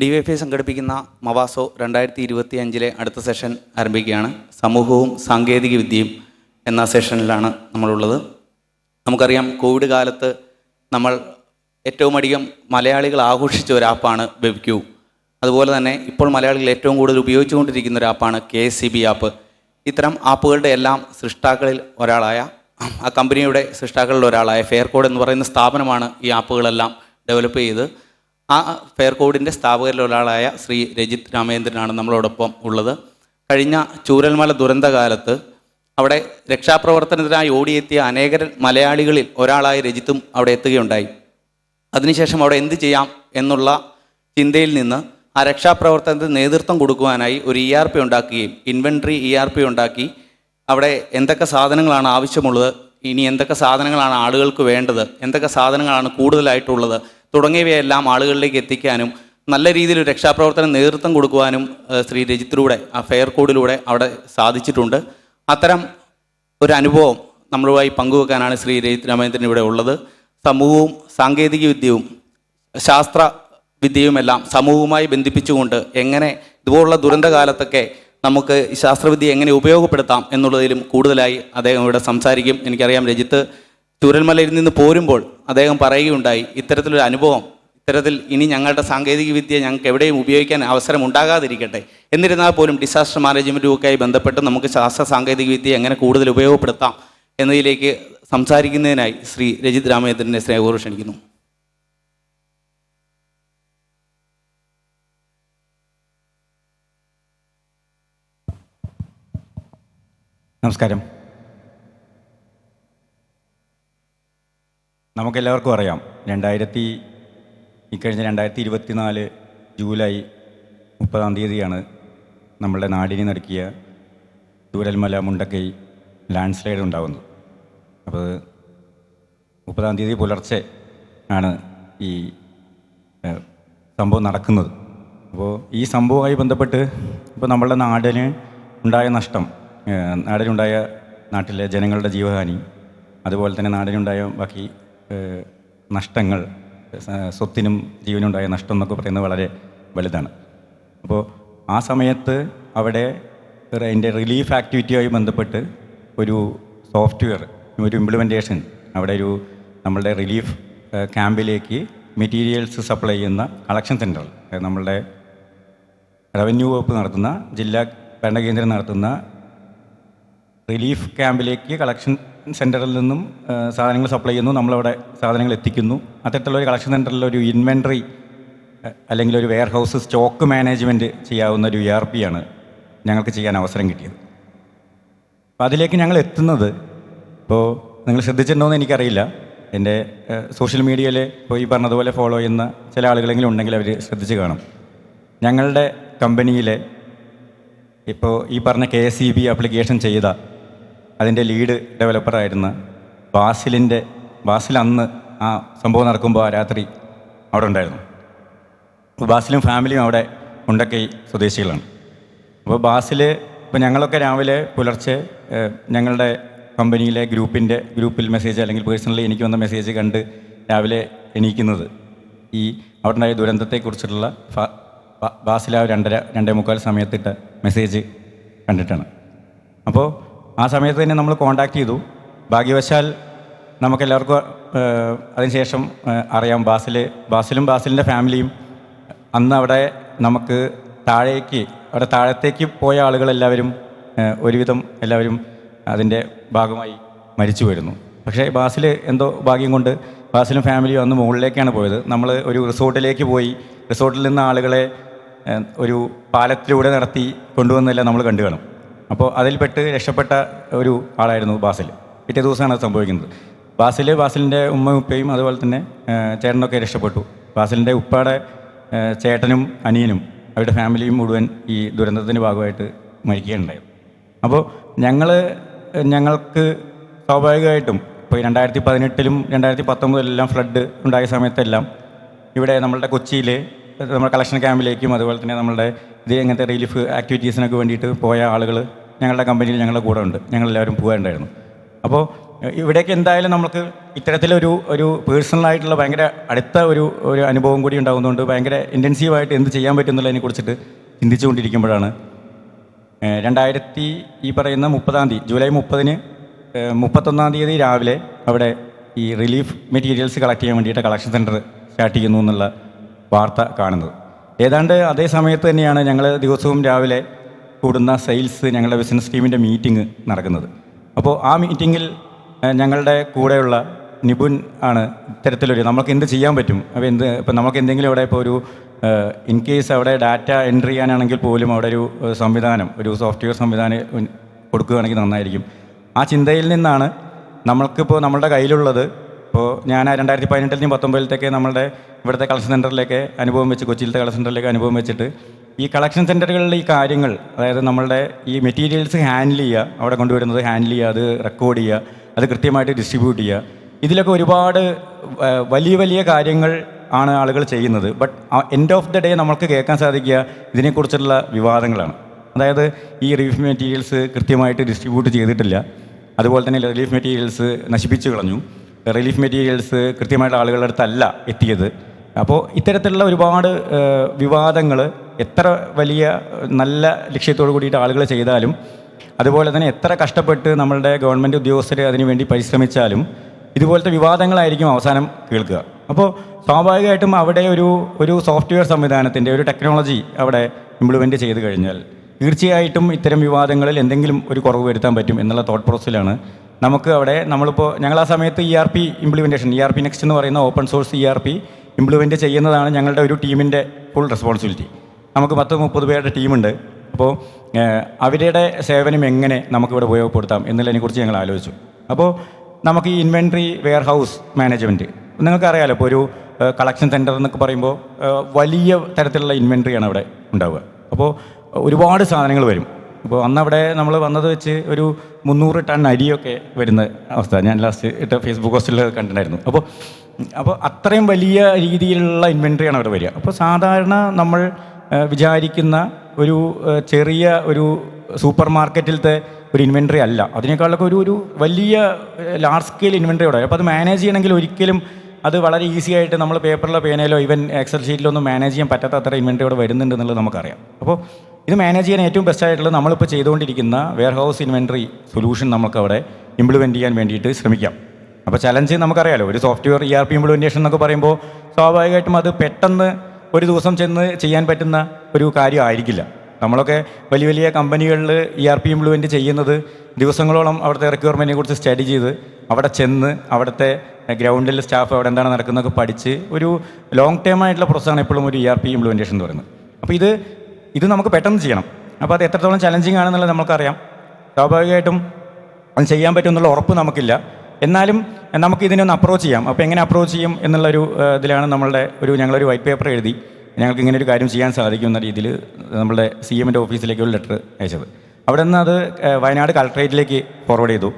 D Y F I സംഘടിപ്പിക്കുന്ന മവാസോ രണ്ടായിരത്തി ഇരുപത്തി അഞ്ചിലെ അടുത്ത സെഷൻ ആരംഭിക്കുകയാണ്. സമൂഹവും സാങ്കേതിക വിദ്യയും എന്ന സെഷനിലാണ് നമ്മളുള്ളത്. നമുക്കറിയാം കോവിഡ് കാലത്ത് നമ്മൾ ഏറ്റവും അധികം മലയാളികൾ ആഘോഷിച്ച ഒരു ആപ്പാണ് വെബ്ക്യൂ. അതുപോലെ തന്നെ ഇപ്പോൾ മലയാളികൾ ഏറ്റവും കൂടുതൽ ഉപയോഗിച്ചുകൊണ്ടിരിക്കുന്ന ഒരു ആപ്പാണ് K S C B app. ഇത്തരം ആപ്പുകളുടെ എല്ലാം സൃഷ്ടാക്കളിൽ ഒരാളായ ആ കമ്പനിയുടെ സൃഷ്ടാക്കളിൽ ഒരാളായ ഫെയർ കോഡ് എന്ന് പറയുന്ന സ്ഥാപനമാണ് ഈ ആപ്പുകളെല്ലാം ഡെവലപ്പ് ചെയ്ത്. ആ ഫെയർ കോഡിന്റെ സ്ഥാപകരിലൊരാളായ ശ്രീ രജിത് രാമേന്ദ്രനാണ് നമ്മളോടൊപ്പം ഉള്ളത്. കഴിഞ്ഞ ചൂരൽമല ദുരന്ത കാലത്ത് അവിടെ രക്ഷാപ്രവർത്തനത്തിനായി ഓടിയെത്തിയ അനേകർ മലയാളികളിൽ ഒരാളായ രജിത്തും അവിടെ എത്തുകയുണ്ടായി. അതിനുശേഷം അവിടെ എന്ത് ചെയ്യാം എന്നുള്ള ചിന്തയിൽ നിന്ന് ആ രക്ഷാപ്രവർത്തനത്തിന് നേതൃത്വം കൊടുക്കുവാനായി ഒരു ഇ ആർ പി ഉണ്ടാക്കുകയും ഇൻവെൻട്രി ഇ ആർ പി ഉണ്ടാക്കി. അവിടെ എന്തൊക്കെ സാധനങ്ങളാണ് ആവശ്യമുള്ളത്? ഇനി എന്തൊക്കെ സാധനങ്ങളാണ് ആളുകൾക്ക് വേണ്ടത്? എന്തൊക്കെ സാധനങ്ങളാണ് കൂടുതലായിട്ടുള്ളത്? തുടങ്ങിയവയെല്ലാം ആളുകളിലേക്ക് എത്തിക്കാനും നല്ല രീതിയിൽ രക്ഷാപ്രവർത്തനം നേതൃത്വം കൊടുക്കുവാനും ശ്രീ രജിത്തിലൂടെ ആ ഫെയർ കോഡിലൂടെ അവിടെ സാധിച്ചിട്ടുണ്ട്. അത്തരം ഒരു അനുഭവം നമ്മളുമായി പങ്കുവെക്കാനാണ് ശ്രീ രജിത് രാമേന്ദ്രൻ ഇവിടെ ഉള്ളത്. സമൂഹവും സാങ്കേതിക വിദ്യയും ശാസ്ത്ര വിദ്യയുമെല്ലാം സമൂഹവുമായി ബന്ധിപ്പിച്ചുകൊണ്ട് എങ്ങനെ ഇതുപോലുള്ള ദുരന്തകാലത്തൊക്കെ നമുക്ക് ശാസ്ത്രവിദ്യ എങ്ങനെ ഉപയോഗപ്പെടുത്താം എന്നുള്ളതിലും കൂടുതലായി അദ്ദേഹം ഇവിടെ സംസാരിക്കും. എനിക്കറിയാം രജിത്ത് ചൂരൽമലയിൽ നിന്ന് പോരുമ്പോൾ അദ്ദേഹം പറയുകയുണ്ടായി ഇത്തരത്തിലൊരു അനുഭവം ഇത്തരത്തിൽ ഇനി ഞങ്ങളുടെ സാങ്കേതിക വിദ്യ ഞങ്ങൾക്ക് എവിടെയും ഉപയോഗിക്കാൻ അവസരം ഉണ്ടാകാതിരിക്കട്ടെ എന്നിരുന്നാൽ പോലും ഡിസാസ്റ്റർ മാനേജ്മെന്റുമൊക്കെയായി ബന്ധപ്പെട്ട് നമുക്ക് ശാസ്ത്ര സാങ്കേതിക വിദ്യ എങ്ങനെ കൂടുതൽ ഉപയോഗപ്പെടുത്താം എന്നതിലേക്ക് സംസാരിക്കുന്നതിനായി ശ്രീ രജിത് രാമചന്ദ്രനെ സ്നേഹപൂർവം ക്ഷണിക്കുന്നു. നമസ്കാരം. നമുക്കെല്ലാവർക്കും അറിയാം. രണ്ടായിരത്തി ഇക്കഴിഞ്ഞ രണ്ടായിരത്തി ഇരുപത്തിനാല് ജൂലൈ മുപ്പതാം തീയതിയാണ് നമ്മളുടെ നാടിനെ നടക്കിയ ചൂരൽമല മുണ്ടക്കൈ ലാൻഡ് സ്ലൈഡ് ഉണ്ടാകുന്നത്. അപ്പോൾ മുപ്പതാം തീയതി പുലർച്ചെ ആണ് ഈ സംഭവം നടക്കുന്നത്. അപ്പോൾ ഈ സംഭവവുമായി ബന്ധപ്പെട്ട് ഇപ്പോൾ നമ്മളുടെ നാടിന് ഉണ്ടായ നഷ്ടം നാടിനുണ്ടായ നാട്ടിലെ ജനങ്ങളുടെ ജീവഹാനി അതുപോലെ തന്നെ നാടിനുണ്ടായ ബാക്കി നഷ്ടങ്ങൾ സ്വത്തിനും ജീവനുണ്ടായ നഷ്ടം എന്നൊക്കെ പറയുന്നത് വളരെ വലുതാണ്. അപ്പോൾ ആ സമയത്ത് അവിടെ അതിന്റെ റിലീഫ് ആക്ടിവിറ്റിയുമായി ബന്ധപ്പെട്ട് ഒരു സോഫ്റ്റ്വെയർ ഒരു ഇംപ്ലിമെന്റേഷൻ അവിടെ ഒരു നമ്മളുടെ റിലീഫ് ക്യാമ്പിലേക്ക് മെറ്റീരിയൽസ് സപ്ലൈ ചെയ്യുന്ന കളക്ഷൻ സെന്റർ നമ്മളുടെ റവന്യൂ വകുപ്പ് നടത്തുന്ന ജില്ലാ ഭരണകേന്ദ്രം നടത്തുന്ന റിലീഫ് ക്യാമ്പിലേക്ക് കളക്ഷൻ സെന്ററിൽ നിന്നും സാധനങ്ങൾ സപ്ലൈ ചെയ്യുന്നു. നമ്മളവിടെ സാധനങ്ങൾ എത്തിക്കുന്നു. അത്തരത്തിലുള്ള ഒരു കളക്ഷൻ സെന്ററിൽ ഒരു ഇൻവെൻട്രി അല്ലെങ്കിൽ ഒരു വെയർ ഹൗസ് സ്റ്റോക്ക് മാനേജ്മെന്റ് ചെയ്യാവുന്ന ഒരു ഇ ആർ പി ആണ് ഞങ്ങൾക്ക് ചെയ്യാൻ അവസരം കിട്ടിയത്. അപ്പോൾ അതിലേക്ക് ഞങ്ങൾ എത്തുന്നത് ഇപ്പോൾ നിങ്ങൾ ശ്രദ്ധിച്ചിട്ടുണ്ടോ എന്ന് എനിക്കറിയില്ല. എന്റെ സോഷ്യൽ മീഡിയയിൽ ഇപ്പോൾ ഈ പറഞ്ഞതുപോലെ ഫോളോ ചെയ്യുന്ന ചില ആളുകളെങ്കിലും ഉണ്ടെങ്കിൽ അവർ ശ്രദ്ധിച്ച് കാണും. ഞങ്ങളുടെ കമ്പനിയിലെ ഇപ്പോൾ ഈ പറഞ്ഞ K S E B application ചെയ്ത അതിന്റെ ലീഡ് ഡെവലപ്പറായിരുന്ന ബാസിലിന്റെ ബാസിൽ അന്ന് ആ സംഭവം നടക്കുമ്പോൾ ആ രാത്രി അവിടെ ഉണ്ടായിരുന്നു. ബാസിലും ഫാമിലിയും അവിടെ ഉണ്ടക്കൈ സ്വദേശികളാണ്. അപ്പോൾ ബാസിൽ ഇപ്പോൾ ഞങ്ങളൊക്കെ രാവിലെ പുലർച്ചെ ഞങ്ങളുടെ കമ്പനിയിലെ ഗ്രൂപ്പിന്റെ ഗ്രൂപ്പിൽ മെസ്സേജ് അല്ലെങ്കിൽ പേഴ്സണലി എനിക്ക് വന്ന മെസ്സേജ് കണ്ട് രാവിലെ എണീക്കുന്നത്. ഈ അവിടെ ഉണ്ടായ ദുരന്തത്തെക്കുറിച്ചിട്ടുള്ള ബാസിലെ ആ രണ്ടര രണ്ടേ മുക്കാൽ സമയത്തിട്ട മെസ്സേജ് കണ്ടിട്ടാണ്. അപ്പോൾ ആ സമയത്ത് തന്നെ നമ്മൾ കോണ്ടാക്ട് ചെയ്തു. ഭാഗ്യവശാൽ നമുക്കെല്ലാവർക്കും അതിനുശേഷം അറിയാം ബാസിൽ ബാസിലും ബാസിലിന്റെ ഫാമിലിയും അന്ന് അവിടെ നമുക്ക് താഴേക്ക് അവിടെ താഴത്തേക്ക് പോയ ആളുകളെല്ലാവരും ഒരുവിധം എല്ലാവരും അതിന്റെ ഭാഗമായി മരിച്ചു വരുന്നു പക്ഷേ ബാസിൽ എന്തോ ഭാഗ്യം കൊണ്ട് ബാസിലും ഫാമിലിയും അന്ന് മുകളിലേക്കാണ് പോയത്. നമ്മൾ ഒരു റിസോർട്ടിലേക്ക് പോയി റിസോർട്ടിൽ നിന്ന് ആളുകളെ ഒരു പാലത്തിലൂടെ നടത്തി കൊണ്ടുവന്നെല്ലാം നമ്മൾ കണ്ടു കാണും. അപ്പോൾ അതിൽപ്പെട്ട് രക്ഷപ്പെട്ട ഒരു ആളായിരുന്നു ബാസിൽ. പിറ്റേ ദിവസമാണ് അത് സംഭവിക്കുന്നത്. ബാസിൽ ബാസിലിന്റെ ഉമ്മയും ഉപ്പയും അതുപോലെ തന്നെ ചേട്ടനൊക്കെ രക്ഷപ്പെട്ടു. ബാസിലിന്റെ ഉപ്പയുടെ ചേട്ടനും അനിയനും അവരുടെ ഫാമിലിയും മുഴുവൻ ഈ ദുരന്തത്തിന്റെ ഭാഗമായിട്ട് മരിക്കുകയുണ്ടായത് അപ്പോൾ ഞങ്ങൾ ഞങ്ങൾക്ക് സ്വാഭാവികമായിട്ടും ഇപ്പോൾ രണ്ടായിരത്തി പതിനെട്ടിലും രണ്ടായിരത്തി പത്തൊമ്പതിലെല്ലാം ഫ്ലഡ് ഉണ്ടായ സമയത്തെല്ലാം ഇവിടെ നമ്മളുടെ കൊച്ചിയിൽ നമ്മുടെ കളക്ഷൻ ക്യാമ്പിലേക്കും അതുപോലെ തന്നെ നമ്മളുടെ ഇത് ഇങ്ങനത്തെ റിലീഫ് ആക്ടിവിറ്റീസിനൊക്കെ വേണ്ടിയിട്ട് പോയ ആളുകൾ ഞങ്ങളുടെ കമ്പനിയിൽ ഞങ്ങളുടെ കൂടെ ഉണ്ട്. ഞങ്ങളെല്ലാവരും പോകേണ്ടായിരുന്നു അപ്പോൾ ഇവിടേക്ക് എന്തായാലും നമുക്ക് ഇത്തരത്തിലൊരു ഒരു പേഴ്സണലായിട്ടുള്ള ഭയങ്കര അടുത്ത ഒരു ഒരു അനുഭവം കൂടി ഉണ്ടാകുന്നതുകൊണ്ട് ഭയങ്കര ഇന്റൻസീവായിട്ട് എന്ത് ചെയ്യാൻ പറ്റുന്നുള്ളതിനെ കുറിച്ചിട്ട് ചിന്തിച്ചുകൊണ്ടിരിക്കുമ്പോഴാണ്. രണ്ടായിരത്തി ഈ പറയുന്ന മുപ്പതാം തീയതി ജൂലൈ മുപ്പതിന് മുപ്പത്തൊന്നാം തീയതി രാവിലെ അവിടെ ഈ റിലീഫ് മെറ്റീരിയൽസ് കളക്ട് ചെയ്യാൻ വേണ്ടിയിട്ട് കളക്ഷൻ സെന്റർ സ്റ്റാർട്ട് ചെയ്യുന്നു എന്നുള്ള വാർത്ത കാണുന്നത്. ഏതാണ്ട് അതേ സമയത്ത് തന്നെയാണ് ഞങ്ങൾ ദിവസവും രാവിലെ കൂടുന്ന സെയിൽസ് ഞങ്ങളുടെ ബിസിനസ് ടീമിന്റെ മീറ്റിംഗ് നടക്കുന്നത്. അപ്പോൾ ആ മീറ്റിങ്ങിൽ ഞങ്ങളുടെ കൂടെയുള്ള നിപുൻ ആണ് ഇത്തരത്തിലൊരു നമുക്ക് എന്ത് ചെയ്യാൻ പറ്റും? അപ്പോൾ എന്ത് ഇപ്പം നമുക്ക് എന്തെങ്കിലും അവിടെ ഇപ്പോൾ ഒരു ഇൻ കേസ് അവിടെ ഡാറ്റ എൻട്രി ചെയ്യാനാണെങ്കിൽ പോലും അവിടെ ഒരു സംവിധാനം ഒരു സോഫ്റ്റ്വെയർ സംവിധാനം കൊടുക്കുകയാണെങ്കിൽ നന്നായിരിക്കും. ആ ചിന്തയിൽ നിന്നാണ് നമ്മൾക്കിപ്പോൾ നമ്മളുടെ കയ്യിലുള്ളത്. ഇപ്പോൾ ഞാൻ രണ്ടായിരത്തി രണ്ടായിരത്തി നിന്ന് പത്തൊമ്പതിലത്തേക്ക് നമ്മളുടെ ഇവിടുത്തെ കളക്ഷൻ സെന്ററിലേക്ക് അനുഭവം വെച്ച് കൊച്ചിയിലത്തെ കളക്ഷൻ സെന്ററിലേക്ക് അനുഭവം വെച്ചിട്ട് ഈ കളക്ഷൻ സെന്ററുകളിലെ ഈ കാര്യങ്ങൾ അതായത് നമ്മളുടെ ഈ മെറ്റീരിയൽസ് ഹാൻഡിൽ ചെയ്യുക അവിടെ കൊണ്ടുവരുന്നത് ഹാൻഡിൽ ചെയ്യുക അത് റെക്കോർഡ് ചെയ്യുക അത് കൃത്യമായിട്ട് ഡിസ്ട്രിബ്യൂട്ട് ചെയ്യുക. ഇതിലൊക്കെ ഒരുപാട് വലിയ വലിയ കാര്യങ്ങൾ ആണ് ആളുകൾ ചെയ്യുന്നത്. But end of the day നമുക്ക് കേൾക്കാൻ സാധിക്കുക ഇതിനെക്കുറിച്ചുള്ള വിവാദങ്ങളാണ്. അതായത് ഈ റിലീഫ് മെറ്റീരിയൽസ് കൃത്യമായിട്ട് ഡിസ്ട്രിബ്യൂട്ട് ചെയ്തിട്ടില്ല. അതുപോലെ തന്നെ റിലീഫ് മെറ്റീരിയൽസ് നശിപ്പിച്ചു കളഞ്ഞു. റിലീഫ് മെറ്റീരിയൽസ് കൃത്യമായിട്ട് ആളുകളുടെ അടുത്തല്ല എത്തിയത്. അപ്പോൾ ഇത്തരത്തിലുള്ള ഒരുപാട് വിവാദങ്ങൾ എത്ര വലിയ നല്ല ലക്ഷ്യത്തോടു കൂടിയിട്ട് ആളുകൾ ചെയ്താലും അതുപോലെ തന്നെ എത്ര കഷ്ടപ്പെട്ട് നമ്മളുടെ ഗവൺമെന്റ് ഉദ്യോഗസ്ഥർ അതിനുവേണ്ടി പരിശ്രമിച്ചാലും ഇതുപോലത്തെ വിവാദങ്ങളായിരിക്കും അവസാനം കേൾക്കുക. അപ്പോൾ സ്വാഭാവികമായിട്ടും അവിടെ ഒരു ഒരു സോഫ്റ്റ്വെയർ സംവിധാനത്തിന്റെ ഒരു ടെക്നോളജി അവിടെ ഇംപ്ലിമെന്റ് ചെയ്ത് കഴിഞ്ഞാൽ തീർച്ചയായിട്ടും ഇത്തരം വിവാദങ്ങളിൽ എന്തെങ്കിലും ഒരു കുറവ് വരുത്താൻ പറ്റും എന്നുള്ള തോട്ട് പ്രോസസ്സിലാണ് നമുക്ക് അവിടെ നമ്മളിപ്പോൾ ഞങ്ങൾ ആ സമയത്ത് E R P implementation E R P next എന്ന് പറയുന്ന open source E R P implement ചെയ്യുന്നതാണ് ഞങ്ങളുടെ ഒരു ടീമിന്റെ ഫുൾ റെസ്പോൺസിബിലിറ്റി നമുക്ക് പത്ത് മുപ്പത് പേരുടെ ടീമുണ്ട്. അപ്പോൾ അവരുടെ സേവനം എങ്ങനെ നമുക്കിവിടെ ഉപയോഗപ്പെടുത്താം എന്നുള്ളതിനെക്കുറിച്ച് ഞങ്ങൾ ആലോചിച്ചു. അപ്പോൾ നമുക്ക് ഈ ഇൻവെൻട്രി വെയർ ഹൗസ് മാനേജ്മെന്റ് നിങ്ങൾക്കറിയാലോ ഇപ്പോൾ ഒരു കളക്ഷൻ സെന്റർ എന്നൊക്കെ പറയുമ്പോൾ വലിയ തരത്തിലുള്ള ഇൻവെൻട്രിയാണ് അവിടെ ഉണ്ടാവുക. അപ്പോൾ ഒരുപാട് സാധനങ്ങൾ വരും. അപ്പോൾ അന്നവിടെ നമ്മൾ വന്നത് വെച്ച് ഒരു മുന്നൂറ് ടൺ അരിയൊക്കെ വരുന്ന അവസ്ഥ. ഞാൻ ലാസ്റ്റ് ഇട്ട ഫേസ്ബുക്ക് പോസ്റ്റിൽ കണ്ടിട്ടുണ്ടായിരുന്നു. അപ്പോൾ അപ്പോൾ അത്രയും വലിയ രീതിയിലുള്ള ഇൻവെൻട്രിയാണ് അവിടെ വരിക. അപ്പോൾ സാധാരണ നമ്മൾ വിചാരിക്കുന്ന ഒരു ചെറിയ ഒരു സൂപ്പർ മാർക്കറ്റിലത്തെ ഒരു ഇൻവെൻട്രി അല്ല. അതിനേക്കാളൊക്കെ ഒരു ഒരു വലിയ ലാർജ് സ്കെയിൽ ഇൻവെൻട്രി ഉണ്ടായി അപ്പോൾ അത് മാനേജ് ചെയ്യണമെങ്കിൽ ഒരിക്കലും അത് വളരെ ഈസി ആയിട്ട് നമ്മൾ പേപ്പറിലോ പേനയിലോ ഈവൻ എക്സൽ ഷീറ്റിലോ ഒന്നും മാനേജ് ചെയ്യാൻ പറ്റാത്ത അത്ര ഇൻവെൻട്രി ഇവിടെ വരുന്നുണ്ട് എന്നുള്ളത് നമുക്കറിയാം. അപ്പോൾ ഇത് മാനേജ് ചെയ്യാൻ ഏറ്റവും ബെസ്റ്റ് ആയിട്ടുള്ളത് നമ്മളിപ്പോൾ ചെയ്തുകൊണ്ടിരിക്കുന്ന വെയർ ഹൗസ് ഇൻവെൻട്രി സൊല്യൂഷൻ നമുക്ക് അവിടെ ഇംപ്ലിമെന്റ് ചെയ്യാൻ വേണ്ടിയിട്ട് ശ്രമിക്കാം. അപ്പോൾ ചലഞ്ച് നമുക്കറിയാലോ ഒരു software E R P implementation എന്നൊക്കെ പറയുമ്പോൾ സ്വാഭാവികമായിട്ടും അത് പെട്ടെന്ന് ഒരു ദിവസം ചെന്ന് ചെയ്യാൻ പറ്റുന്ന ഒരു കാര്യമായിരിക്കില്ല. നമ്മളൊക്കെ വലിയ വലിയ കമ്പനികളിൽ ഇ ആർ പി ഇംപ്ലിമെന്റ് ചെയ്യുന്നത് ദിവസങ്ങളോളം അവിടുത്തെ റിക്വയർമെന്റിനെ കുറിച്ച് സ്റ്റഡി ചെയ്ത് അവിടെ ചെന്ന് അവിടുത്തെ ഗ്രൗണ്ടിൽ സ്റ്റാഫ് അവിടെ എന്താണ് നടക്കുന്നതൊക്കെ പഠിച്ച് ഒരു ലോങ് ടേം ആയിട്ടുള്ള പ്രോസസ്സാണ് എപ്പോഴും ഒരു ഇ ആർ പി ഇംപ്ലിമെന്റേഷൻ എന്ന് പറയുന്നത്. അപ്പോൾ ഇത് ഇത് നമുക്ക് പെട്ടെന്ന് ചെയ്യണം. അപ്പോൾ അത് എത്രത്തോളം ചലഞ്ചിങ് ആണെന്നുള്ളത് നമുക്കറിയാം സ്വാഭാവികമായിട്ടും അത് ചെയ്യാൻ പറ്റുമെന്നുള്ള ഉറപ്പ് നമുക്കില്ല. എന്നാലും നമുക്ക് ഇതിനൊന്ന് അപ്രോച്ച് ചെയ്യാം. അപ്പോൾ എങ്ങനെ അപ്രോച്ച് ചെയ്യും എന്നുള്ളൊരു ഇതിലാണ് നമ്മളുടെ ഒരു ഞങ്ങളൊരു വൈറ്റ് പേപ്പർ എഴുതി. ഞങ്ങൾക്ക് ഇങ്ങനെ ഒരു കാര്യം ചെയ്യാൻ സാധിക്കും എന്ന രീതിയിൽ നമ്മളുടെ സി എമ്മിന്റെ ഓഫീസിലേക്ക് ഒരു ലെറ്റർ അയച്ചത്. അവിടെ നിന്ന് അത് വയനാട് കളക്ട്രേറ്റിലേക്ക് ഫോർവേഡ് ചെയ്തു.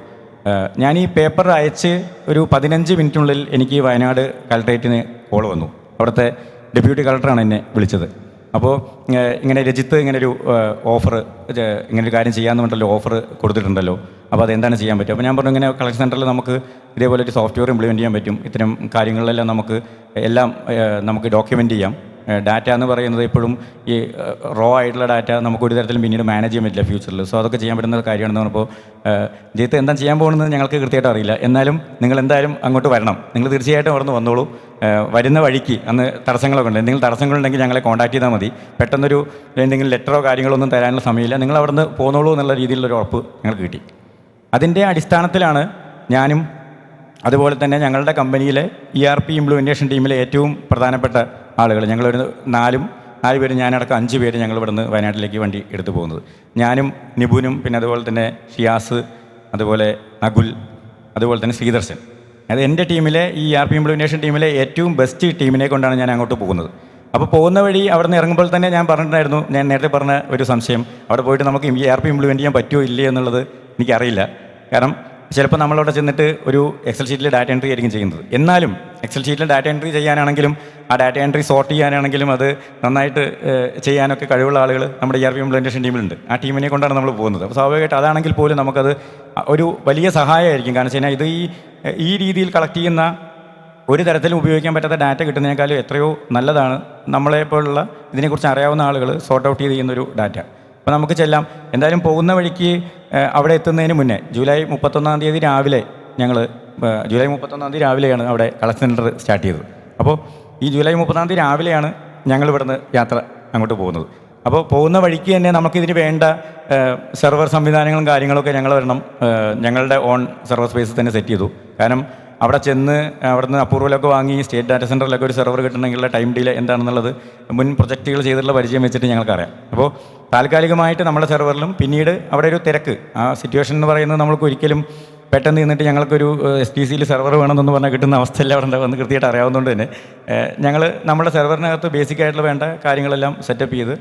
ഞാൻ ഈ പേപ്പർ അയച്ച് ഒരു പതിനഞ്ച് മിനിറ്റിനുള്ളിൽ എനിക്ക് വയനാട് കളക്ട്രേറ്റിന് കോൾ വന്നു. അവിടുത്തെ ഡെപ്യൂട്ടി കളക്ടറാണ് എന്നെ വിളിച്ചത്. അപ്പോൾ ഇങ്ങനെ രജിത്ത് ഇങ്ങനെ ഒരു ഓഫർ ഇങ്ങനെ ഒരു കാര്യം ചെയ്യാമെന്ന് പറഞ്ഞിട്ടല്ലോ ഓഫർ കൊടുത്തിട്ടുണ്ടല്ലോ. അപ്പോൾ അതെന്താണ് ചെയ്യാൻ പറ്റും അപ്പോൾ ഞാൻ പറഞ്ഞു ഇങ്ങനെ കളക്ഷൻ സെന്ററിൽ നമുക്ക് ഇതേപോലെ ഒരു സോഫ്റ്റ്വെയർ ഇംപ്ലിമെന്റ് ചെയ്യാൻ പറ്റും. ഇത്തരം കാര്യങ്ങളിലെല്ലാം നമുക്ക് എല്ലാം നമുക്ക് ഡോക്യുമെന്റ് ചെയ്യാം. ഡാറ്റ എന്ന് പറയുന്നത് എപ്പോഴും ഈ റോ ആയിട്ടുള്ള ഡാറ്റ നമുക്ക് ഒരു തരത്തിലും പിന്നീട് മാനേജ് ചെയ്യാൻ പറ്റില്ല ഫ്യൂച്ചറിൽ സോ അതൊക്കെ ചെയ്യാൻ പറ്റുന്ന കാര്യമാണെന്ന് പറഞ്ഞപ്പോൾ ജീത്ത് എന്താ ചെയ്യാൻ പോകുന്നത് ഞങ്ങൾക്ക് കൃത്യമായിട്ട് അറിയില്ല. എന്നാലും നിങ്ങൾ എന്തായാലും അങ്ങോട്ട് വരണം. നിങ്ങൾ തീർച്ചയായിട്ടും അവിടെ നിന്ന് വന്നോളൂ വരുന്ന വഴിക്ക് അന്ന് തടസ്സങ്ങളൊക്കെ ഉണ്ട്. എന്തെങ്കിലും തടസ്സങ്ങളുണ്ടെങ്കിൽ ഞങ്ങളെ കോൺടാക്ട് ചെയ്താൽ മതി. പെട്ടെന്നൊരു എന്തെങ്കിലും ലെറ്ററോ കാര്യങ്ങളോ ഒന്നും തരാനുള്ള സമയമില്ല. നിങ്ങൾ അവിടെ നിന്ന് പോന്നോളൂ എന്നുള്ള രീതിയിലുള്ളൊരു ഉറപ്പ് ഞങ്ങൾക്ക് കിട്ടി. അതിന്റെ അടിസ്ഥാനത്തിലാണ് ഞാനും അതുപോലെ തന്നെ ഞങ്ങളുടെ കമ്പനിയിലെ ഇ ആർ പി ഇംപ്ലിമെന്റേഷൻ ടീമിലെ ഏറ്റവും പ്രധാനപ്പെട്ട ആളുകൾ. ഞങ്ങളൊരു നാലും നാല് പേര് ഞാനടക്കം അഞ്ച് പേര് ഞങ്ങൾ ഇവിടുന്ന് വയനാട്ടിലേക്ക് വണ്ടി എടുത്തു പോകുന്നത്. ഞാനും നിപുനും പിന്നെ അതുപോലെ തന്നെ ഷിയാസ് അതുപോലെ നകുൽ അതുപോലെ തന്നെ ശ്രീദർശൻ. അത് എന്റെ ടീമിലെ ഈ ആർ പി ഇംപ്ലിമെന്റേഷൻ ടീമിലെ ഏറ്റവും ബെസ്റ്റ് ടീമിനെ കൊണ്ടാണ് ഞാൻ അങ്ങോട്ട് പോകുന്നത്. അപ്പോൾ പോകുന്ന വഴി അവിടെ നിന്ന് ഇറങ്ങുമ്പോൾ തന്നെ ഞാൻ പറഞ്ഞിട്ടുണ്ടായിരുന്നു ഞാൻ നേരത്തെ പറഞ്ഞ ഒരു സംശയം. അവിടെ പോയിട്ട് നമുക്ക് ഈ ആർ പി ഇംപ്ലിമെന്റ് ചെയ്യാൻ പറ്റുമോ ഇല്ലേ എന്നുള്ളത് എനിക്കറിയില്ല. കാരണം ചിലപ്പോൾ നമ്മളവിടെ ചെന്നിട്ട് ഒരു എക്സൽ ഷീറ്റിൽ ഡാറ്റ എൻട്രി ആയിരിക്കും ചെയ്യുന്നത്. എന്നാലും എക്സൽ ഷീറ്റിൽ ഡാറ്റ എൻട്രി ചെയ്യാനാണെങ്കിലും ആ ഡാറ്റ എൻട്രി സോർട്ട് ചെയ്യാനാണെങ്കിലും അത് നന്നായിട്ട് ചെയ്യാനൊക്കെ കഴിവുള്ള ആളുകൾ നമ്മുടെ ഇ ആർ പി ഇംപ്ലിമെന്റേഷൻ ടീമിലുണ്ട് ആ ടീമിനെ കൊണ്ടാണ് നമ്മൾ പോകുന്നത്. അപ്പോൾ സ്വാഭാവികമായിട്ട് അതാണെങ്കിൽ പോലും നമുക്കത് ഒരു വലിയ സഹായമായിരിക്കും. കാരണം വെച്ച് കഴിഞ്ഞാൽ ഇത് ഈ ഈ രീതിയിൽ കളക്ട് ചെയ്യുന്ന ഒരു തരത്തിലും ഉപയോഗിക്കാൻ പറ്റാത്ത ഡാറ്റ കിട്ടുന്നതിനേക്കാളും എത്രയോ നല്ലതാണ് നമ്മളെപ്പോലുള്ള ഇതിനെക്കുറിച്ച് അറിയാവുന്ന ആളുകൾ സോർട്ട് ഔട്ട് ചെയ്ത് ചെയ്യുന്നൊരു ഡാറ്റ അപ്പോൾ നമുക്ക് ചെല്ലാം. എന്തായാലും പോകുന്ന വഴിക്ക് അവിടെ എത്തുന്നതിന് മുന്നേ ജൂലൈ മുപ്പത്തൊന്നാം തീയതി രാവിലെ ഞങ്ങൾ ജൂലൈ മുപ്പത്തൊന്നാം തീയതി രാവിലെയാണ് അവിടെ കളക്ഷൻ സെന്റർ സ്റ്റാർട്ട് ചെയ്തത്. അപ്പോൾ ഈ ജൂലൈ മുപ്പതാം തീയതി രാവിലെയാണ് ഞങ്ങൾ ഇവിടുന്ന് യാത്ര അങ്ങോട്ട് പോകുന്നത്. അപ്പോൾ പോകുന്ന വഴിക്ക് തന്നെ നമുക്കിതിന് വേണ്ട സെർവർ സംവിധാനങ്ങളും കാര്യങ്ങളൊക്കെ ഞങ്ങൾ വരണം. ഞങ്ങളുടെ ഓൺ സെർവർ സ്പേസ് തന്നെ സെറ്റ് ചെയ്തു. കാരണം അവിടെ ചെന്ന് അവിടെ നിന്ന് അപ്രൂവലൊക്കെ വാങ്ങി സ്റ്റേറ്റ് ഡാറ്റ സെന്ററിലൊക്കെ ഒരു സെർവർ കിട്ടണമെങ്കിലുള്ള ടൈം ഡിലേ എന്താണെന്നുള്ളത് മുൻ പ്രൊജക്റ്റുകൾ ചെയ്തിട്ടുള്ള പരിചയം വെച്ചിട്ട് ഞങ്ങൾക്കറിയാം. അപ്പോൾ താൽക്കാലികമായിട്ട് നമ്മുടെ സെർവറിലും പിന്നീട് അവിടെ ഒരു തിരക്ക്. ആ സിറ്റുവേഷൻ എന്ന് പറയുന്നത് നമ്മൾക്ക് ഒരിക്കലും പെട്ടെന്ന് നിന്നിട്ട് ഞങ്ങൾക്കൊരു എസ് ടി സിയിൽ സെർവർ വേണമെന്നൊന്ന് പറഞ്ഞാൽ കിട്ടുന്ന അവസ്ഥയല്ല അവിടെ വന്ന് കൃത്യമായിട്ട് അറിയാവുന്നതുകൊണ്ട് തന്നെ. ഞങ്ങൾ നമ്മുടെ സെർവറിനകത്ത് ബേസിക് ആയിട്ടുള്ള വേണ്ട കാര്യങ്ങളെല്ലാം സെറ്റപ്പ് ചെയ്ത്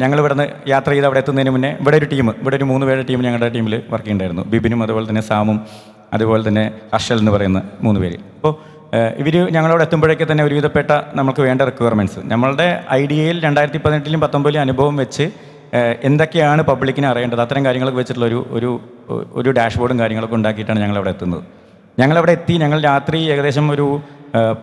ഞങ്ങൾ ഇവിടുന്ന് യാത്ര ചെയ്ത് അവിടെ എത്തുന്നതിന് മുന്നേ ഇവിടെ ഒരു ടീം ഇവിടെ ഒരു മൂന്ന് പേരുടെ ടീം ഞങ്ങളുടെ ടീമിൽ വർക്ക് ചെയ്യുന്നുണ്ടായിരുന്നു. ബിബിനും അതുപോലെ തന്നെ സാമും അതുപോലെ തന്നെ അർഷൽ എന്ന് പറയുന്ന മൂന്ന് പേര്. അപ്പോൾ ഇവർ ഞങ്ങളോട് എത്തുമ്പോഴേക്ക് തന്നെ ഒരുവിധപ്പെട്ട നമുക്ക് വേണ്ട റിക്വയർമെന്റ്സ് നമ്മളുടെ ഐഡിയയിൽ രണ്ടായിരത്തി പതിനെട്ടിലും പത്തൊമ്പതിലും അനുഭവം വെച്ച് എന്തൊക്കെയാണ് പബ്ലിക്കിന് അറിയേണ്ടത്? അത്തരം കാര്യങ്ങളൊക്കെ വെച്ചിട്ടുള്ള ഒരു ഒരു ഒരു ഡാഷ്ബോർഡും കാര്യങ്ങളൊക്കെ ഉണ്ടാക്കിയിട്ടാണ് ഞങ്ങളവിടെ എത്തുന്നത്. ഞങ്ങളവിടെ എത്തി ഞങ്ങൾ രാത്രി ഏകദേശം ഒരു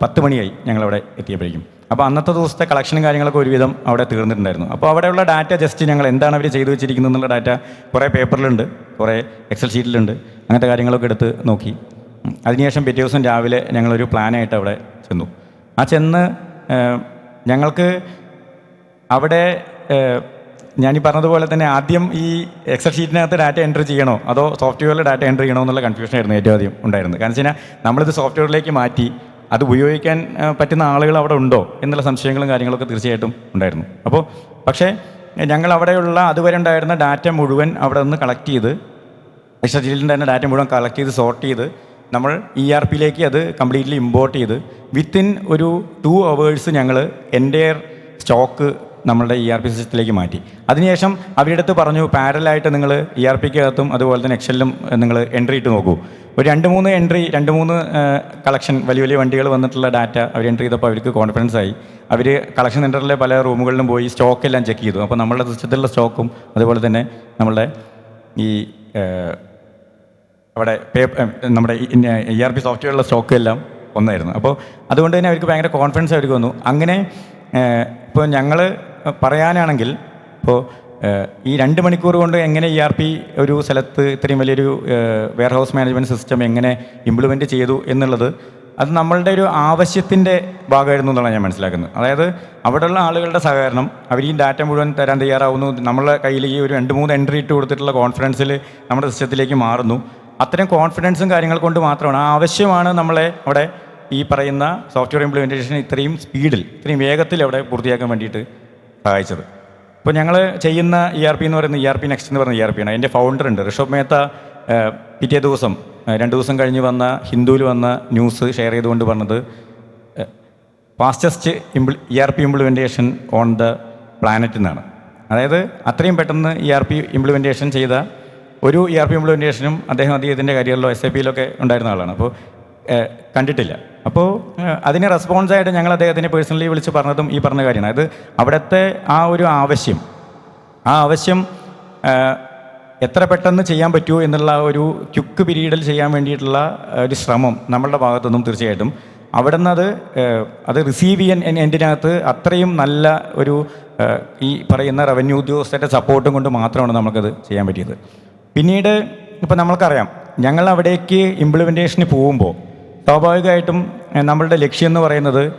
പത്ത് മണിയായി ഞങ്ങളവിടെ എത്തിയപ്പോഴേക്കും. അപ്പോൾ അന്നത്തെ ദിവസത്തെ കളക്ഷനും കാര്യങ്ങളൊക്കെ ഒരുവിധം അവിടെ തീർന്നിട്ടുണ്ടായിരുന്നു. അപ്പോൾ അവിടെയുള്ള ഡാറ്റ ജസ്റ്റ് ഞങ്ങൾ എന്താണ് അവർ ചെയ്തു വെച്ചിരിക്കുന്നത് എന്നുള്ള ഡാറ്റ കുറേ പേപ്പറിലുണ്ട് കുറേ എക്സൽ ഷീറ്റിലുണ്ട് അങ്ങനത്തെ കാര്യങ്ങളൊക്കെ എടുത്ത് നോക്കി. അതിനുശേഷം പിറ്റേ ദിവസം രാവിലെ ഞങ്ങളൊരു പ്ലാനായിട്ട് അവിടെ ചെന്നു. ആ ചെന്ന് ഞങ്ങൾക്ക് അവിടെ ഞാൻ ഈ പറഞ്ഞതുപോലെ തന്നെ ആദ്യം ഈ എക്സൽ ഷീറ്റിനകത്ത് ഡാറ്റ എന്റർ ചെയ്യണോ? അതോ സോഫ്റ്റ്വെയറിൽ ഡാറ്റ എന്റർ ചെയ്യണോ എന്നുള്ള കൺഫ്യൂഷൻ ആയിരുന്നു ഏറ്റവും ആദ്യം ഉണ്ടായിരുന്നത്. കാരണം വെച്ച് കഴിഞ്ഞാൽ നമ്മളിത് സോഫ്റ്റ്വെയറിലേക്ക് മാറ്റി അത് ഉപയോഗിക്കാൻ പറ്റുന്ന ആളുകൾ അവിടെ ഉണ്ടോ എന്നുള്ള സംശയങ്ങളും കാര്യങ്ങളൊക്കെ തീർച്ചയായിട്ടും ഉണ്ടായിരുന്നു. അപ്പോൾ പക്ഷേ ഞങ്ങൾ അവിടെയുള്ള അതുവരെ ഉണ്ടായിരുന്ന ഡാറ്റ മുഴുവൻ അവിടെ നിന്ന് കളക്ട് ചെയ്ത് എക്സ്ട്രാ ജില്ലിന്റെ തന്നെ ഡാറ്റ മുഴുവൻ കളക്ട് ചെയ്ത് സോർട്ട് ചെയ്ത് നമ്മൾ ഇ ആർ പിയിലേക്ക് അത് കംപ്ലീറ്റ്ലി ഇമ്പോർട്ട് ചെയ്ത് വിത്തിൻ ഒരു ടു അവേഴ്സ് ഞങ്ങൾ എന്റെ സ്റ്റോക്ക് നമ്മളുടെ ഇ ആർ പി സിസ്റ്റത്തിലേക്ക് മാറ്റി. അതിനുശേഷം അവരുടെ അടുത്ത് പറഞ്ഞു പാരലായിട്ട് നിങ്ങൾ ഇ ആർ പിക്കകത്തും അതുപോലെ തന്നെ എക്സലിലും നിങ്ങൾ എൻട്രി ഇട്ട് നോക്കൂ. ഒരു രണ്ട് മൂന്ന് എൻട്രി രണ്ട് മൂന്ന് കളക്ഷൻ വലിയ വലിയ വണ്ടികൾ വന്നിട്ടുള്ള ഡാറ്റ അവർ എൻട്രി ചെയ്തപ്പോൾ അവർക്ക് കോൺഫിഡൻസ് ആയി. അവർ കളക്ഷൻ സെന്ററിലെ പല റൂമുകളിലും പോയി സ്റ്റോക്ക് എല്ലാം ചെക്ക് ചെയ്തു. അപ്പോൾ നമ്മളുടെ സിസ്റ്റത്തിലുള്ള സ്റ്റോക്കും അതുപോലെ തന്നെ നമ്മളുടെ ഈ അവിടെ നമ്മുടെ ഇ ആർ പി സോഫ്റ്റ്വെയറിലുള്ള സ്റ്റോക്ക് എല്ലാം ഒന്നായിരുന്നു അപ്പോൾ അതുകൊണ്ട് തന്നെ അവർക്ക് ഭയങ്കര കോൺഫിഡൻസ് അവർക്ക് വന്നു. അങ്ങനെ ഇപ്പോൾ ഞങ്ങൾ പറയാനാണെങ്കിൽ ഇപ്പോൾ ഈ രണ്ട് മണിക്കൂർ കൊണ്ട് എങ്ങനെ ഇ ആർ പി ഒരു സ്ഥലത്ത് ഇത്രയും വലിയൊരു വെയർ ഹൗസ് മാനേജ്മെന്റ് സിസ്റ്റം എങ്ങനെ ഇംപ്ലിമെന്റ് ചെയ്തു എന്നുള്ളത് അത് നമ്മളുടെ ഒരു ആവശ്യത്തിന്റെ ഭാഗമായിരുന്നു എന്നാണ് ഞാൻ മനസ്സിലാക്കുന്നത്. അതായത് അവിടെയുള്ള ആളുകളുടെ സഹകരണം അവർ ഈ ഡാറ്റ മുഴുവൻ തരാൻ തയ്യാറാവുന്നു. നമ്മളെ കയ്യിൽ ഈ ഒരു രണ്ട് മൂന്ന് എൻട്രി ഇട്ട് കൊടുത്തിട്ടുള്ള കോൺഫിഡൻസിൽ നമ്മുടെ സിസ്റ്റത്തിലേക്ക് മാറുന്നു. അത്തരം കോൺഫിഡൻസും കാര്യങ്ങൾ കൊണ്ട് മാത്രമാണ്. ആവശ്യമാണ് നമ്മളെ അവിടെ ഈ പറയുന്ന സോഫ്റ്റ്വെയർ ഇംപ്ലിമെന്റേഷൻ ഇത്രയും സ്പീഡിൽ ഇത്രയും വേഗത്തിൽ അവിടെ പൂർത്തിയാക്കാൻ വേണ്ടിയിട്ട് സഹായിച്ചത്. ഇപ്പോൾ ഞങ്ങൾ ചെയ്യുന്ന ഇ ആർ പി എന്ന് പറയുന്ന ഇ ആർ പി നെക്സ്റ്റ് എന്ന് പറയുന്ന ഇ ആർ പി ആണ്. എന്റെ ഫൗണ്ടർ ഉണ്ട്. ഋഷഭ് മേത്ത പിറ്റേ ദിവസം രണ്ട് ദിവസം കഴിഞ്ഞ് വന്ന ഹിന്ദുവിൽ വന്ന ന്യൂസ് ഷെയർ ചെയ്തുകൊണ്ട് പറഞ്ഞത് fastest ഇംപ്ലി E R P implementation on the planet എന്നാണ്. അതായത് അത്രയും പെട്ടെന്ന് ഇ ആർ പി ഇംപ്ലിമെന്റേഷൻ ചെയ്ത ഒരു ഇ ആർ പി ഇംപ്ലിമെന്റേഷനും അദ്ദേഹം അദ്ദേഹത്തിന്റെ കരിയറിലോ എസ് ഐ പിയിലൊക്കെ ഉണ്ടായിരുന്ന ആളാണ്. അപ്പോൾ കണ്ടിട്ടില്ല. അപ്പോൾ അതിന് റെസ്പോൺസായിട്ട് ഞങ്ങൾ അദ്ദേഹത്തിനെ പേഴ്സണലി വിളിച്ച് പറഞ്ഞതും ഈ പറഞ്ഞ കാര്യമാണ്. അത് അവിടുത്തെ ആ ഒരു ആവശ്യം ആ ആവശ്യം എത്ര പെട്ടെന്ന് ചെയ്യാൻ പറ്റുമോ എന്നുള്ള ഒരു ക്യുക്ക് പിരീഡിൽ ചെയ്യാൻ വേണ്ടിയിട്ടുള്ള ഒരു ശ്രമം നമ്മളുടെ ഭാഗത്തു നിന്നും തീർച്ചയായിട്ടും. അവിടെ അത് അത് റിസീവ് ചെയ്യാൻ എന്റിനകത്ത് അത്രയും നല്ല ഒരു ഈ പറയുന്ന റവന്യൂ ഉദ്യോഗസ്ഥരുടെ സപ്പോർട്ടും കൊണ്ട് മാത്രമാണ് നമുക്കത് ചെയ്യാൻ പറ്റിയത്. പിന്നീട് ഇപ്പം നമ്മൾക്കറിയാം ഞങ്ങൾ അവിടേക്ക് ഇംപ്ലിമെന്റേഷന് പോകുമ്പോൾ സ്വാഭാവികമായിട്ടും നമ്മളുടെ ലക്ഷ്യം എന്ന് പറയുന്നത്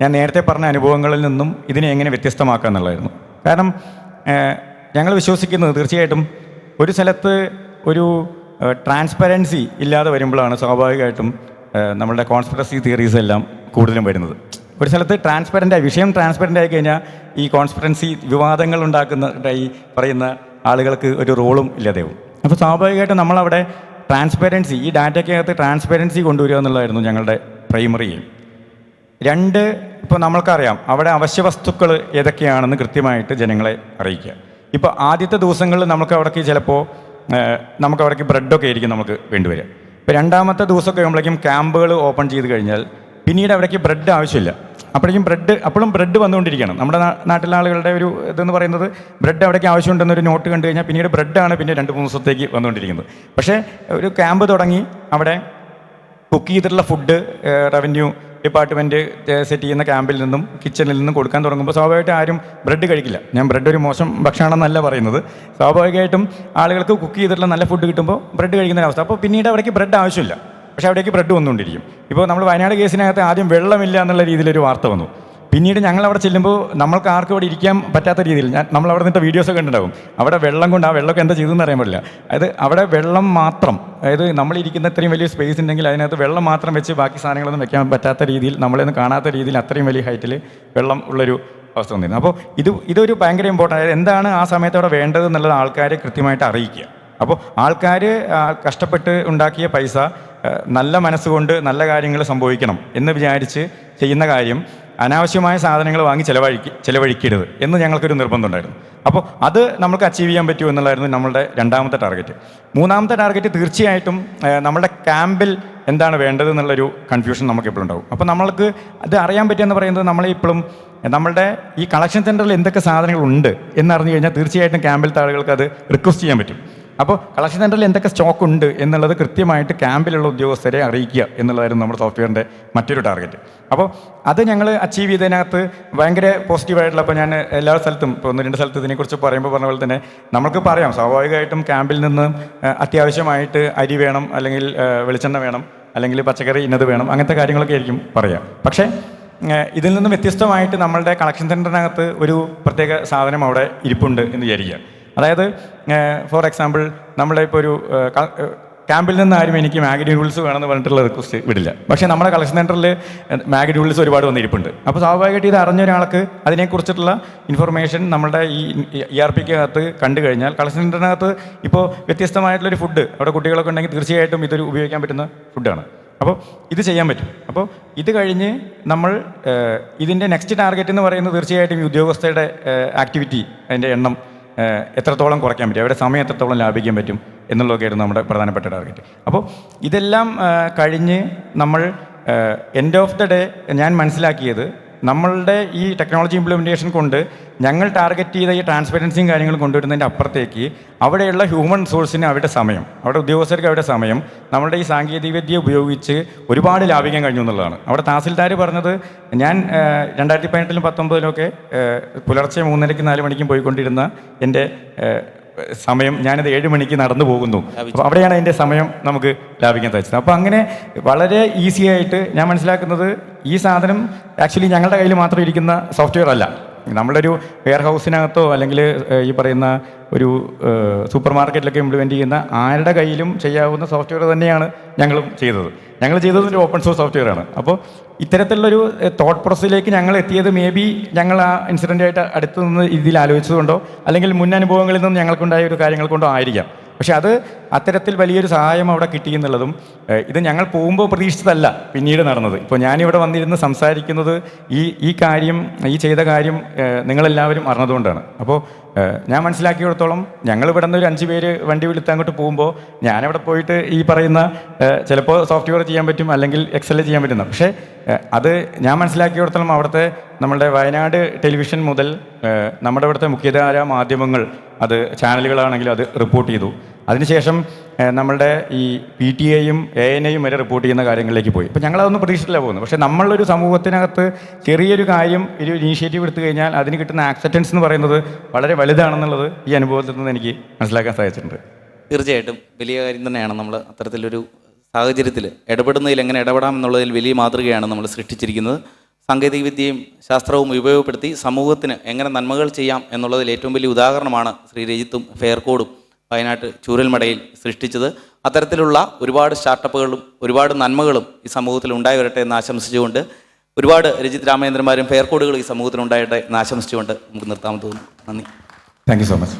ഞാൻ നേരത്തെ പറഞ്ഞ അനുഭവങ്ങളിൽ നിന്നും ഇതിനെ എങ്ങനെ വ്യത്യസ്തമാക്കുക എന്നുള്ളതായിരുന്നു. കാരണം ഞങ്ങൾ വിശ്വസിക്കുന്നത് തീർച്ചയായിട്ടും ഒരു സ്ഥലത്ത് ഒരു ട്രാൻസ്പെറൻസി ഇല്ലാതെ വരുമ്പോഴാണ് സ്വാഭാവികമായിട്ടും നമ്മളുടെ കോൺസ്പിറസി തിയറീസ് എല്ലാം കൂടുതലും വരുന്നത്. ഒരു സ്ഥലത്ത് ട്രാൻസ്പെറന്റ് ആയി വിഷയം ട്രാൻസ്പെറന്റ് ആയി കഴിഞ്ഞാൽ ഈ കോൺസ്പിറൻസി വിവാദങ്ങൾ ഉണ്ടാക്കുന്നതായി പറയുന്ന ആളുകൾക്ക് ഒരു റോളും ഇല്ലാതെയാവും. അപ്പോൾ സ്വാഭാവികമായിട്ടും നമ്മളവിടെ ട്രാൻസ്പെറൻസി ഈ ഡാറ്റയ്ക്കകത്ത് ട്രാൻസ്പെറൻസി കൊണ്ടുവരിക എന്നുള്ളതായിരുന്നു ഞങ്ങളുടെ പ്രൈമറി രണ്ട് ഇപ്പോൾ നമ്മൾക്കറിയാം അവിടെ അവശ്യ വസ്തുക്കൾ ഏതൊക്കെയാണെന്ന് കൃത്യമായിട്ട് ജനങ്ങളെ അറിയിക്കുക. ഇപ്പോൾ ആദ്യത്തെ ദിവസങ്ങളിൽ നമുക്ക് അവിടേക്ക് ചിലപ്പോൾ നമുക്ക് അവിടേക്ക് ബ്രെഡൊക്കെ ആയിരിക്കും നമുക്ക് വേണ്ടിവരിക. ഇപ്പോൾ രണ്ടാമത്തെ ദിവസമൊക്കെ ആകുമ്പോഴേക്കും ക്യാമ്പുകൾ ഓപ്പൺ ചെയ്ത് കഴിഞ്ഞാൽ പിന്നീട് അവിടേക്ക് ബ്രെഡ് ആവശ്യമില്ല. അപ്പോഴേക്കും ബ്രെഡ് അപ്പോഴും ബ്രെഡ് വന്നുകൊണ്ടിരിക്കുകയാണ്. നമ്മുടെ നാട്ടിലെ ആളുകളുടെ ഒരു ഇതെന്ന് പറയുന്നത് ബ്രെഡ് അവിടേക്ക് ആവശ്യമുണ്ടെന്നൊരു നോട്ട് കണ്ടു കഴിഞ്ഞാൽ പിന്നീട് ബ്രെഡാണ് പിന്നെ രണ്ട് മൂന്ന് ദിവസത്തേക്ക് വന്നുകൊണ്ടിരിക്കുന്നത്. പക്ഷേ ഒരു ക്യാമ്പ് തുടങ്ങി. അവിടെ കുക്ക് ചെയ്തിട്ടുള്ള ഫുഡ് റവന്യൂ ഡിപ്പാർട്ട്മെന്റ് സെറ്റ് ചെയ്യുന്ന ക്യാമ്പിൽ നിന്നും കിച്ചണിൽ നിന്നും കൊടുക്കാൻ തുടങ്ങുമ്പോൾ സ്വാഭാവികമായിട്ട് ആരും ബ്രെഡ് കഴിക്കില്ല. ഞാൻ ബ്രെഡ് ഒരു മോശം ഭക്ഷണമെന്നല്ല പറയുന്നത്. സ്വാഭാവികമായിട്ടും ആളുകൾക്ക് കുക്ക് ചെയ്തിട്ടുള്ള നല്ല ഫുഡ് കിട്ടുമ്പോൾ ബ്രെഡ് കഴിക്കുന്ന അവസ്ഥ. അപ്പോൾ പിന്നീട് അവിടേക്ക് ബ്രെഡ് ആവശ്യമില്ല. പക്ഷേ അവിടേക്ക് ബ്രെഡ് വന്നുകൊണ്ടിരിക്കും. ഇപ്പോൾ നമ്മൾ വയനാട് കേസിനകത്ത് ആദ്യം വെള്ളമില്ല എന്നുള്ള രീതിയിലൊരു വാർത്ത വന്നു. പിന്നീട് ഞങ്ങൾ അവിടെ ചെല്ലുമ്പോൾ നമ്മൾക്ക് ആർക്കും അവിടെ ഇരിക്കാൻ പറ്റാത്ത രീതിയിൽ ഞാൻ നമ്മൾ അവിടെ നിന്നിട്ട് വീഡിയോസൊക്കെ ഉണ്ടാവും അവിടെ വെള്ളം കൊണ്ട് ആ വെള്ളമൊക്കെ എന്താ ചെയ്തെന്ന് അറിയാൻ പറ്റില്ല. അതായത് അവിടെ വെള്ളം മാത്രം അതായത് നമ്മളിരിക്കുന്ന ഇത്രയും വലിയ സ്പേസ് ഉണ്ടെങ്കിൽ അതിനകത്ത് വെള്ളം മാത്രം വെച്ച് ബാക്കി സാധനങ്ങളൊന്നും വെക്കാൻ പറ്റാത്ത രീതിയിൽ നമ്മളൊന്നും കാണാത്ത രീതിയിൽ അത്രയും വലിയ ഹൈറ്റിൽ വെള്ളം ഉള്ളൊരു അവസ്ഥ വന്നിരുന്നു. അപ്പോൾ ഇത് ഇതൊരു ഭയങ്കര ഇമ്പോർട്ടന്റ് അതായത് എന്താണ് ആ സമയത്ത് അവിടെ വേണ്ടത് എന്നുള്ളത് ആൾക്കാരെ കൃത്യമായിട്ട് അറിയിക്കുക. അപ്പോൾ ആൾക്കാർ കഷ്ടപ്പെട്ട് ഉണ്ടാക്കിയ പൈസ നല്ല മനസ്സുകൊണ്ട് നല്ല കാര്യങ്ങൾ സംഭവിക്കണം എന്ന് വിചാരിച്ച് ചെയ്യുന്ന കാര്യം അനാവശ്യമായ സാധനങ്ങൾ വാങ്ങി ചിലവഴിക്ക് ചിലവഴിക്കരുത് എന്ന് ഞങ്ങൾക്കൊരു നിർബന്ധമുണ്ടായിരുന്നു അപ്പോൾ അത് നമുക്ക് അച്ചീവ് ചെയ്യാൻ പറ്റുമോ എന്നുള്ളതായിരുന്നു നമ്മളുടെ രണ്ടാമത്തെ ടാർഗറ്റ് മൂന്നാമത്തെ ടാർഗറ്റ് തീർച്ചയായിട്ടും നമ്മുടെ ക്യാമ്പിൽ എന്താണ് വേണ്ടത് എന്നുള്ളൊരു കൺഫ്യൂഷൻ നമുക്ക് എപ്പോഴും ഉണ്ടാവും. അപ്പോൾ നമ്മൾക്ക് അത് അറിയാൻ പറ്റുമെന്ന് പറയുന്നത് നമ്മളെ ഇപ്പോഴും നമ്മളുടെ ഈ കളക്ഷൻ സെന്ററിൽ എന്തൊക്കെ സാധനങ്ങളുണ്ട് എന്നറിഞ്ഞു കഴിഞ്ഞാൽ തീർച്ചയായിട്ടും ക്യാമ്പിലത്തെ ആളുകൾക്ക് അത് റിക്വസ്റ്റ് ചെയ്യാൻ പറ്റും. അപ്പോൾ കളക്ഷൻ സെന്ററിൽ എന്തൊക്കെ സ്റ്റോക്ക് ഉണ്ട് എന്നുള്ളത് കൃത്യമായിട്ട് ക്യാമ്പിലുള്ള ഉദ്യോഗസ്ഥരെ അറിയിക്കുക എന്നുള്ളതായിരുന്നു നമ്മുടെ സോഫ്റ്റ്വെയറിന്റെ മറ്റൊരു ടാർഗറ്റ് അപ്പോൾ അത് ഞങ്ങൾ അച്ചീവ് ചെയ്തതിനകത്ത് ഭയങ്കര പോസിറ്റീവായിട്ടുള്ള അപ്പോൾ ഞാൻ എല്ലാ സ്ഥലത്തും ഇപ്പോൾ ഒന്ന് രണ്ട് സ്ഥലത്ത് ഇതിനെക്കുറിച്ച് പറയുമ്പോൾ പറഞ്ഞ പോലെ തന്നെ നമുക്ക് പറയാം സ്വാഭാവികമായിട്ടും ക്യാമ്പിൽ നിന്ന് അത്യാവശ്യമായിട്ട് അരി വേണം അല്ലെങ്കിൽ വെളിച്ചെണ്ണ വേണം അല്ലെങ്കിൽ പച്ചക്കറി ഇന്നത് വേണം അങ്ങനത്തെ കാര്യങ്ങളൊക്കെ ആയിരിക്കും പറയാം. പക്ഷേ ഇതിൽ നിന്നും വ്യത്യസ്തമായിട്ട് നമ്മളുടെ കളക്ഷൻ സെന്ററിനകത്ത് ഒരു പ്രത്യേക സാധനം അവിടെ ഇരിപ്പുണ്ട് എന്ന് വിചാരിക്കുക. അതായത് ഫോർ എക്സാമ്പിൾ നമ്മളെ ഇപ്പോൾ ഒരു ക്യാമ്പിൽ നിന്ന് ആരും എനിക്ക് മാഗി റൂൾസ് വേണമെന്ന് പറഞ്ഞിട്ടുള്ള റിക്വസ്റ്റ് വിടില്ല. പക്ഷേ നമ്മുടെ കളക്ഷൻ സെന്ററിൽ മാഗി റൂൾസ് ഒരുപാട് വന്നിരിപ്പുണ്ട്. അപ്പോൾ സ്വാഭാവികമായിട്ട് ഇത് അറിഞ്ഞ ഒരാൾക്ക് അതിനെക്കുറിച്ചിട്ടുള്ള ഇൻഫർമേഷൻ നമ്മുടെ ഈ ഇ ആർ പിക്കകത്ത് കണ്ടു കഴിഞ്ഞാൽ കളക്ഷൻ സെന്ററിനകത്ത് ഇപ്പോൾ വ്യത്യസ്തമായിട്ടുള്ളൊരു ഫുഡ് അവിടെ കുട്ടികളൊക്കെ ഉണ്ടെങ്കിൽ തീർച്ചയായിട്ടും ഇതൊരു ഉപയോഗിക്കാൻ പറ്റുന്ന ഫുഡാണ് അപ്പോൾ ഇത് ചെയ്യാൻ പറ്റും. അപ്പോൾ ഇത് കഴിഞ്ഞ് നമ്മൾ ഇതിന്റെ നെക്സ്റ്റ് ടാർഗറ്റ് എന്ന് പറയുന്നത് തീർച്ചയായിട്ടും ഈ ഉദ്യോഗസ്ഥയുടെ ആക്ടിവിറ്റി അതിന്റെ എണ്ണം എത്രത്തോളം കുറയ്ക്കാൻ പറ്റും? അവരുടെ സമയം എത്രത്തോളം ലാഭിക്കാൻ പറ്റും? എന്നുള്ളതൊക്കെയായിരുന്നു നമ്മുടെ പ്രധാനപ്പെട്ട ടാർഗറ്റ് അപ്പോൾ ഇതെല്ലാം കഴിഞ്ഞ് നമ്മൾ എൻഡ് ഓഫ് ദ ഡേ ഞാൻ മനസ്സിലാക്കിയത് നമ്മളുടെ ഈ ടെക്നോളജി ഇംപ്ലിമെന്റേഷൻ കൊണ്ട് ഞങ്ങൾ ടാർഗറ്റ് ചെയ്ത ഈ ട്രാൻസ്പെറൻസിയും കാര്യങ്ങളും കൊണ്ടുവരുന്നതിന്റെ അപ്പുറത്തേക്ക് അവിടെയുള്ള ഹ്യൂമൻ റിസോഴ്സിന് അവരുടെ സമയം അവിടെ ഉദ്യോഗസ്ഥർക്ക് അവരുടെ സമയം നമ്മളുടെ ഈ സാങ്കേതികവിദ്യ ഉപയോഗിച്ച് ഒരുപാട് ലാഭിക്കാൻ കഴിഞ്ഞു എന്നുള്ളതാണ്. അവിടെ തഹസിൽദാർ പറഞ്ഞത് ഞാൻ രണ്ടായിരത്തി പതിനെട്ടിലും പത്തൊമ്പതിലും ഒക്കെ ഏഹ്, പുലർച്ചെ മൂന്നരയ്ക്ക് നാല് മണിക്കും പോയിക്കൊണ്ടിരുന്ന എന്റെ സമയം ഞാനത് ഏഴ് മണിക്ക് നടന്നു പോകുന്നു. അപ്പോൾ അവിടെയാണ് അതിന്റെ സമയം നമുക്ക് ലാഭിക്കാൻ സാധിച്ചത്. അപ്പോൾ അങ്ങനെ വളരെ ഈസി ആയിട്ട് ഞാൻ മനസ്സിലാക്കുന്നത് ഈ സാധനം ആക്ച്വലി ഞങ്ങളുടെ കയ്യിൽ മാത്രം ഇരിക്കുന്ന സോഫ്റ്റ്വെയർ അല്ല. നമ്മളൊരു വെയർ ഹൗസിനകത്തോ അല്ലെങ്കിൽ ഈ പറയുന്ന ഒരു സൂപ്പർ മാർക്കറ്റിലൊക്കെ ഇംപ്ലിമെന്റ് ചെയ്യുന്ന ആരുടെ കയ്യിലും ചെയ്യാവുന്ന സോഫ്റ്റ്വെയർ തന്നെയാണ് ഞങ്ങളും ചെയ്തത്. ഞങ്ങൾ ചെയ്തത് ഒരു ഓപ്പൺ സോഴ്സ് സോഫ്റ്റ്വെയർ ആണ്. അപ്പോൾ ഇത്തരത്തിലുള്ളൊരു തോട്ട് പ്രോസസ്സിലേക്ക് ഞങ്ങൾ എത്തിയത് മേ ബി ഞങ്ങൾ ആ ഇൻസിഡന്റായിട്ട് അടുത്ത് നിന്ന് ഇതിൽ ആലോചിച്ചതുകൊണ്ടോ അല്ലെങ്കിൽ മുൻ അനുഭവങ്ങളിൽ നിന്നും ഞങ്ങൾക്കുണ്ടായ ഒരു കാര്യങ്ങൾ കൊണ്ടോ ആയിരിക്കാം. പക്ഷെ അത് അത്തരത്തിൽ വലിയൊരു സഹായം അവിടെ കിട്ടി എന്നുള്ളതും ഇത് ഞങ്ങൾ പോകുമ്പോൾ പ്രതീക്ഷിച്ചതല്ല പിന്നീട് നടന്നത്. ഇപ്പോൾ ഞാനിവിടെ വന്നിരുന്ന് സംസാരിക്കുന്നത് ഈ ഈ കാര്യം ഈ ചെയ്ത കാര്യം നിങ്ങളെല്ലാവരും അറിഞ്ഞതുകൊണ്ടാണ്. അപ്പോൾ ഞാൻ മനസ്സിലാക്കിയിടത്തോളം ഞങ്ങൾ ഇവിടെ നിന്ന് ഒരു അഞ്ച് പേര് വണ്ടി വിളിത്ത് അങ്ങോട്ട് പോകുമ്പോൾ ഞാനവിടെ പോയിട്ട് ഈ പറയുന്ന ചിലപ്പോൾ സോഫ്റ്റ്വെയർ ചെയ്യാൻ പറ്റും അല്ലെങ്കിൽ എക്സൽ ചെയ്യാൻ പറ്റുന്ന. പക്ഷേ അത് ഞാൻ മനസ്സിലാക്കിയിടത്തോളം അവിടുത്തെ നമ്മളുടെ വയനാട് ടെലിവിഷൻ മുതൽ നമ്മുടെ ഇവിടുത്തെ മുഖ്യധാര മാധ്യമങ്ങൾ അത് ചാനലുകളാണെങ്കിലും അത് റിപ്പോർട്ട് ചെയ്തു. അതിനുശേഷം നമ്മളുടെ ഈ പി ടി എയും എ എൻ എയും വരെ റിപ്പോർട്ട് ചെയ്യുന്ന കാര്യങ്ങളിലേക്ക് പോയി. അപ്പോൾ ഞങ്ങളതൊന്നും പ്രതീക്ഷിച്ചില്ല പോകുന്നത്. പക്ഷേ നമ്മളൊരു സമൂഹത്തിനകത്ത് ചെറിയൊരു കാര്യം ഒരു ഇനീഷ്യേറ്റീവ് എടുത്തു കഴിഞ്ഞാൽ അതിന് കിട്ടുന്ന ആക്സെപ്റ്റൻസ് എന്ന് പറയുന്നത് വളരെ വലുതാണെന്നുള്ളത് ഈ അനുഭവത്തിൽ നിന്ന് എനിക്ക് മനസ്സിലാക്കാൻ സാധിച്ചിട്ടുണ്ട്. തീർച്ചയായിട്ടും വലിയ കാര്യം തന്നെയാണ് നമ്മൾ അത്തരത്തിലൊരു സാഹചര്യത്തിൽ ഇടപെടുന്നതിൽ എങ്ങനെ ഇടപെടാം എന്നുള്ളതിൽ വലിയ മാതൃകയാണ് നമ്മൾ സൃഷ്ടിച്ചിരിക്കുന്നത്. സാങ്കേതികവിദ്യയും ശാസ്ത്രവും ഉപയോഗപ്പെടുത്തി സമൂഹത്തിന് എങ്ങനെ നന്മകൾ ചെയ്യാം എന്നുള്ളതിൽ ഏറ്റവും വലിയ ഉദാഹരണമാണ് ശ്രീ രജിത്തും ഫെയർകോഡും വയനാട്ട് ചൂരൽമടയിൽ സൃഷ്ടിച്ചത്. അത്തരത്തിലുള്ള ഒരുപാട് സ്റ്റാർട്ടപ്പുകളും ഒരുപാട് നന്മകളും ഈ സമൂഹത്തിൽ ഉണ്ടായി വരട്ടെ എന്ന് ആശംസിച്ചുകൊണ്ട് ഒരുപാട് രജിത് രാമേന്ദ്രന്മാരും ഫെയർ കോഡുകളും ഈ സമൂഹത്തിൽ ഉണ്ടായിട്ടെ എന്ന് ആശംസിച്ചുകൊണ്ട് നമുക്ക് നിർത്താമെന്ന് തോന്നുന്നു. നന്ദി. Thank so much